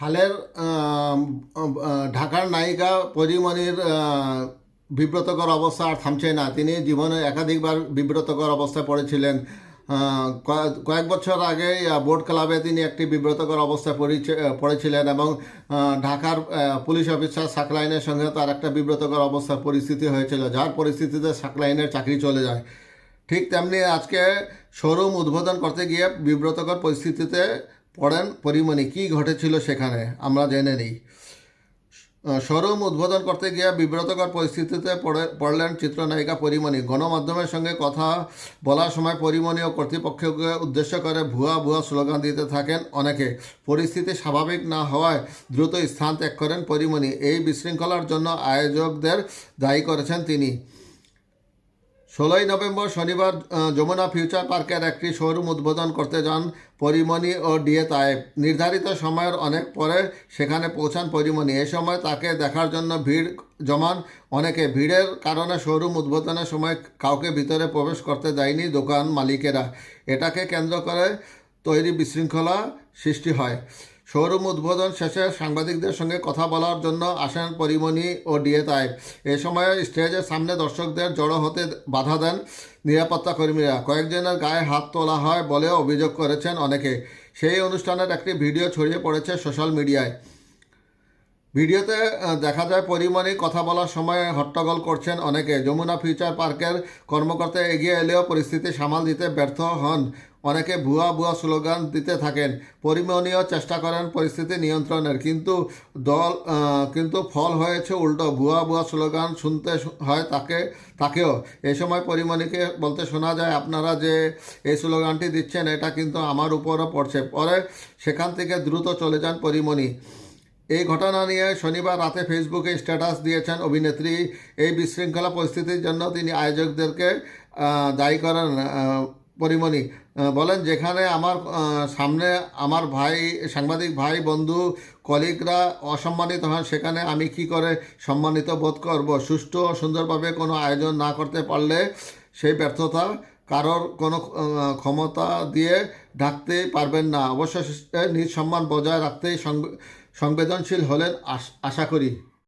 হালের ঢাকার নায়িকা পরিমণির বিব্রতকর অবস্থা আর থামছে না। তিনি জীবনে একাধিকবার বিব্রতকর অবস্থায় পড়েছিলেন। কয়েক- বছর আগে বোর্ড ক্লাবে তিনি একটি বিব্রতকর অবস্থায় পড়েছিলেন এবং ঢাকার পুলিশ অফিসার সাকলাইনের সঙ্গে তার একটা বিব্রতকর অবস্থার পরিস্থিতি হয়েছিল, যার পরিস্থিতিতে সাকলাইনের চাকরি চলে যায়। ঠিক তেমনি আজকে শোরুম উদ্বোধন করতে গিয়ে বিব্রতকর পরিস্থিতিতে পড়েন, পরিমণি কী ঘটেছিল সেখানে? আমরা জেনে নিই। শোরুম উদ্বোধন করতে গিয়ে বিব্রতকর পরিস্থিতিতে পড়ে, পড়লেন চিত্রনায়িকা পরিমণি। গণমাধ্যমের সঙ্গে কথা বলার সময় পরিমণি ও কর্তৃপক্ষকে উদ্দেশ্য করে ভুয়া ভুয়া স্লোগান দিতে থাকেন অনেকে। পরিস্থিতি স্বাভাবিক না হওয়ায় দ্রুত স্থান ত্যাগ করেন পরিমণি। এই বিশৃঙ্খলার জন্য আয়োজকদের দায়ী করেছেন তিনি। ষোলোই নভেম্বর শনিবার যমুনা ফিউচার পার্কের একটি শোরুম উদ্বোধন করতে যান পরিমণি ও ডিএ তায়েব। নির্ধারিত সময়ের অনেক পরে সেখানে পৌঁছান পরিমণি। এ সময় তাকে দেখার জন্য ভিড় জমান অনেকে। ভিড়ের কারণে শোরুম উদ্বোধনের সময় কাউকে ভিতরে প্রবেশ করতে দেয়নি দোকান মালিকেরা। এটাকে কেন্দ্র করে তৈরি বিশৃঙ্খলা সৃষ্টি হয়। শোরুম উদ্বোধন শেষে সাংবাদিকদের সঙ্গে কথা বলার জন্য আসেন পরিমণি ও ডিএ তাইব এ সময় স্টেজের সামনে দর্শকদের জড়ো হতে বাধা দেন নিরাপত্তা কর্মীরা। কয়েকজনের গায়ে হাত তোলা হয় বলে অভিযোগ করেছেন অনেকে। সেই অনুষ্ঠানের একটি ভিডিও ছড়িয়ে পড়েছে সোশ্যাল মিডিয়ায়। ভিডিওতে দেখা যায় পরিমণি কথা বলার সময় হট্টগোল করছেন অনেকে। যমুনা ফিউচার পার্কের কর্মকর্তা এগিয়ে এলেও পরিস্থিতি সামাল দিতে ব্যর্থ হন অনেকে ভুয়া ভুয়া স্লোগান দিতে থাকেন। পরিমণিও চেষ্টা করেন পরিস্থিতি নিয়ন্ত্রণের। কিন্তু দল কিন্তু ফল হয়েছে উল্টো। ভুয়া ভুয়া স্লোগান শুনতে হয় তাকে, তাকেও। এ সময় পরিমণিকে বলতে শোনা যায়, আপনারা যে এই স্লোগানটি দিচ্ছেন, এটা কিন্তু আমার উপরও পড়ছে। পরে সেখান থেকে দ্রুত চলে যান পরিমণি। এই ঘটনা নিয়ে শনিবার রাতে ফেসবুকে স্ট্যাটাস দিয়েছেন অভিনেত্রী। এই বিশৃঙ্খলা পরিস্থিতির জন্য তিনি আয়োজকদেরকে দায়ী করেন। পরিমণি বলেন যেখানে আমার সামনে আমার ভাই, সাংবাদিক ভাই, বন্ধু, কলিগরা অসম্মানিত হন, সেখানে আমি কি করে সম্মানিত বোধ করব? সুষ্ঠু ও সুন্দরভাবে কোনো আয়োজন না করতে পারলে সেই ব্যর্থতা কারোর কোনো ক্ষমতা দিয়ে ঢাকতেই পারবেন না। অবশ্য নিজ সম্মান বজায় রাখতেই সংবেদনশীল হলেন আশা করি।